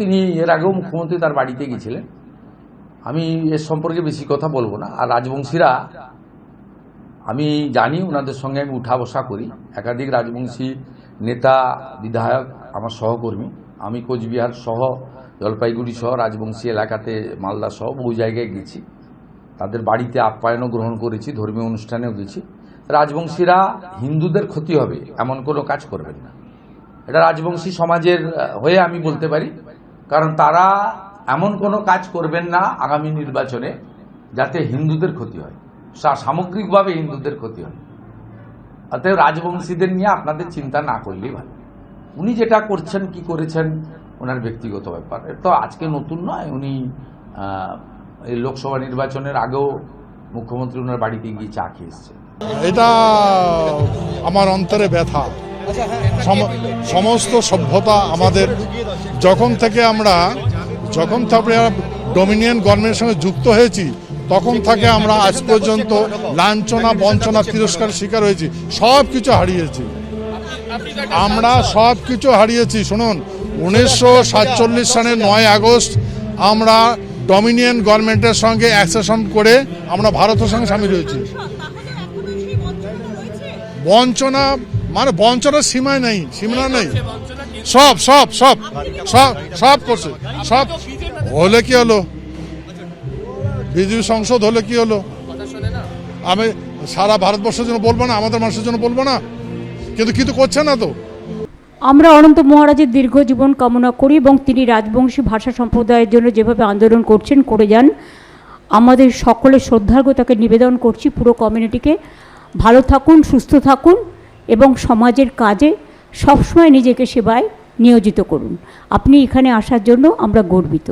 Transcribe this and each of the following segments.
তিনি এর আগেও মুখ্যমন্ত্রী তার বাড়িতে গেছিলেন আমি এর সম্পর্কে বেশি কথা বলব না। আর রাজবংশীরা, আমি জানি ওনাদের সঙ্গে আমি উঠা বসা করি। একাধিক রাজবংশী নেতা, বিধায়ক, আমার সহকর্মী। আমি কোচবিহার সহ, জলপাইগুড়ি সহ, রাজবংশী এলাকাতে, মালদা সহ বহু জায়গায় গেছি। তাদের বাড়িতে আপ্যায়নও গ্রহণ করেছি, ধর্মীয় অনুষ্ঠানেও গেছি। রাজবংশীরা হিন্দুদের ক্ষতি হবে, এমন কোনো কাজ করবেন না। এটা রাজবংশী সমাজের হয়ে আমি বলতে পারি। কারণ তারা এমন কোনো কাজ করবেন না আগামী নির্বাচনে যাতে হিন্দুদের ক্ষতি হয়। সামগ্রিকভাবে হিন্দুদের ক্ষতি হয়। অতএব রাজবংশীদের নিয়ে আপনাদের চিন্তা না করলেই ভালো। উনি যেটা করছেন, কি করেছেন, ওনার ব্যক্তিগত ব্যাপার। তো আজকে নতুন নয়, উনি এই লোকসভা নির্বাচনের আগেও মুখ্যমন্ত্রী ওনার বাড়িতে গিয়ে চা খেয়ে এসছেন। এটা আমার অন্তরে ব্যথা। সম- সমস্ত সভ্যতা আমাদের যখন থেকে আমরা, যখন থেকে ডোমিনিয়ন গভর্নমেন্টের সঙ্গে যুক্ত হয়েছি, তখন থেকে আমরা আজ পর্যন্ত লাঞ্ছনা, বঞ্চনা তিরস্কার শিকার হয়েছি সব কিছু হারিয়েছি। আমরা সব কিছু হারিয়েছি, শুনুন, উনিশশো সাতচল্লিশ সালের নয় আগস্ট আমরা ডমিনিয়ন গভর্নমেন্টের সঙ্গে অ্যাকসেশন করে আমরা ভারতের সঙ্গে সামিল হয়েছি। বঞ্চনা মানে বঞ্চনার সীমায় নেই, সীমানা নেই। সব সব সব সব সব করছে, সব। হলে কি হলো? বিজেপি সংসদ হলে কি হলো? আমি সারা ভারতবর্ষের জন্য বলব না, আমাদের মানুষের জন্য বলব না, কিন্তু কিন্তু করছে না তো। আমরা অনন্ত মহারাজের দীর্ঘ জীবন কামনা করি এবং তিনি রাজবংশী ভাষা সম্প্রদায়ের জন্য যেভাবে আন্দোলন করছেন, করে যান। আমাদের সকলের শ্রদ্ধার্ঘ তাকে নিবেদন করছি পুরো কমিউনিটিকে ভালো থাকুন, সুস্থ থাকুন এবং সমাজের কাজে সবসময় নিজেকে সেবায় নিয়োজিত করুন। আপনি এখানে আসার জন্য আমরা গর্বিত।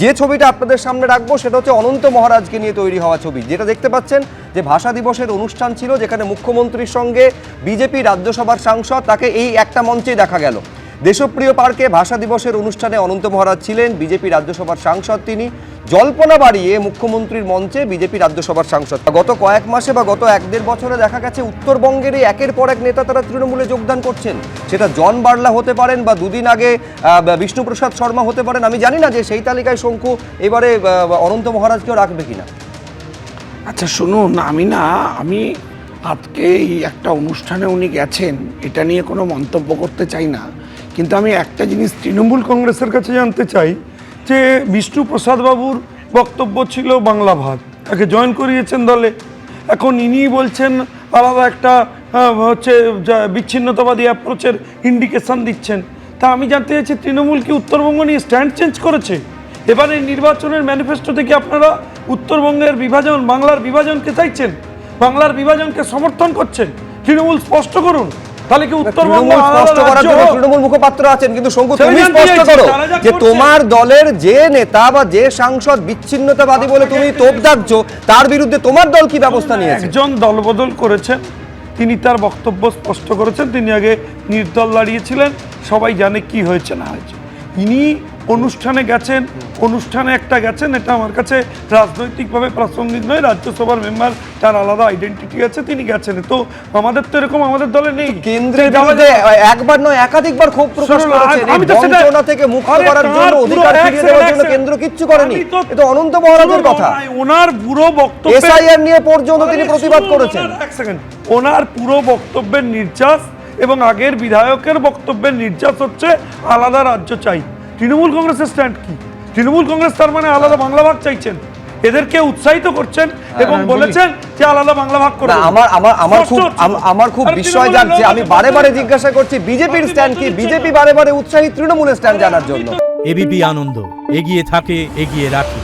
যে ছবিটা আপনাদের সামনে রাখব সেটা হচ্ছে অনন্ত মহারাজকে নিয়ে তৈরি হওয়া ছবি। যেটা দেখতে পাচ্ছেন যে ভাষা দিবসের অনুষ্ঠান ছিল যেখানে মুখ্যমন্ত্রীর সঙ্গে বিজেপি রাজ্যসভার সাংসদ তাকে এই একটা মঞ্চেই দেখা গেল। দেশপ্রিয় পার্কে ভাষা দিবসের অনুষ্ঠানে অনন্ত মহারাজ ছিলেন, বিজেপি রাজ্যসভার সাংসদ তিনি। জল্পনা বাড়িয়ে মুখ্যমন্ত্রীর মঞ্চে বিজেপি রাজ্যসভার সাংসদ। গত কয়েক মাসে বা গত এক দেড় বছরে দেখা গেছে উত্তরবঙ্গের এই একের পর এক নেতা তারা তৃণমূলে যোগদান করছেন। সেটা জন বার্লা হতে পারেন বা দুদিন আগে বিষ্ণুপ্রসাদ শর্মা হতে পারেন। আমি জানি না যে সেই তালিকায় শঙ্কু এবারে অনন্ত মহারাজকেও রাখবে কিনা। আচ্ছা শুনুন, আমি না, আমি আজকে এই একটা অনুষ্ঠানে উনি গেছেন, এটা নিয়ে কোনো মন্তব্য করতে চাই না। কিন্তু আমি একটা জিনিস তৃণমূল কংগ্রেসের কাছে জানতে চাই যে বিষ্ণু প্রসাদ বাবুর বক্তব্য ছিল বাংলা ভাত। তাকে জয়েন করিয়েছেন দলে। এখন ইনি বলছেন আলাদা একটা হচ্ছে বিচ্ছিন্নতাবাদী অ্যাপ্রোচের ইন্ডিকেশন দিচ্ছেন। তা আমি জানতে চাইছি, তৃণমূল কি উত্তরবঙ্গ নিয়ে স্ট্যান্ড চেঞ্জ করেছে? এবারে নির্বাচনের ম্যানিফেস্টো থেকে আপনারা উত্তরবঙ্গের বিভাজন, বাংলার বিভাজনকে চাইছেন? বাংলার বিভাজনকে সমর্থন করছেন? তৃণমূল স্পষ্ট করুন। তাহলে কি উত্তরবঙ্গ স্পষ্ট করার জন্য তৃণমূল মুখপাত্র আছেন কিন্তু শঙ্কু তুমি স্পষ্ট করো যে তোমার দলের যে নেতা বা যে সাংসদ বিচ্ছিন্নতাবাদী বলে তুমি তোপ দাগছো তার বিরুদ্ধে তোমার দল কি ব্যবস্থা নিয়েছে? একজন দলবদল করেছেন তিনি তার বক্তব্য স্পষ্ট করেছেন তিনি আগে নির্দল দাঁড়িয়েছিলেন সবাই জানে কি হয়েছে না হয়েছে। ইনি অনুষ্ঠানে গেছেন অনুষ্ঠানে একটা গেছেন এটা আমার কাছে রাজনৈতিকভাবে প্রাসঙ্গিক নয় রাজ্যসভার মেম্বার তার আলাদা আইডেন্টিটি আছে তিনি গেছেন। তো আমাদের তো এরকম আমাদের দলে নেই। বিরুদ্ধে একবার নয় একাধিকবার ক্ষোভ প্রকাশ করেছেন। আমি তো সেটা- থেকে মুক্ত করার জন্য অধিকার ফিরিয়ে দেওয়ার জন্য কেন্দ্র। কিচ্ছু করেনি। আমি তো- এ তো অনন্ত মহারাজের কথা। ওনার- ওনার পুরো বক্তব্য এসআইআর নিয়ে পর্যন্ত তিনি প্রতিবাদ করেছেন। এক সেকেন্ড ওনার পুরো বক্তব্যের নির্যাস এবং আগের বিধায়কের বক্তব্যের নির্যাস হচ্ছে আলাদা রাজ্য চাই। তৃণমূল কংগ্রেসের স্ট্যান্ড কি? তৃণমূল কংগ্রেস তার মানে আলাদা বাংলা ভাগ চাইছেন। এদেরকে উৎসাহিত করছেন এবং বলেছেন যে আলাদা বাংলা ভাগ করে। আমার আমার আমার খুব। আমার খুব বিস্ময় জানছে আমি আছে, বারে বারে জিজ্ঞাসা করছি বিজেপির স্ট্যান্ড কি? বিজেপি বারে বারে উৎসাহী তৃণমূলের স্ট্যান্ড জানার জন্য। এবিপি আনন্দ এগিয়ে থাকে এগিয়ে রাখে।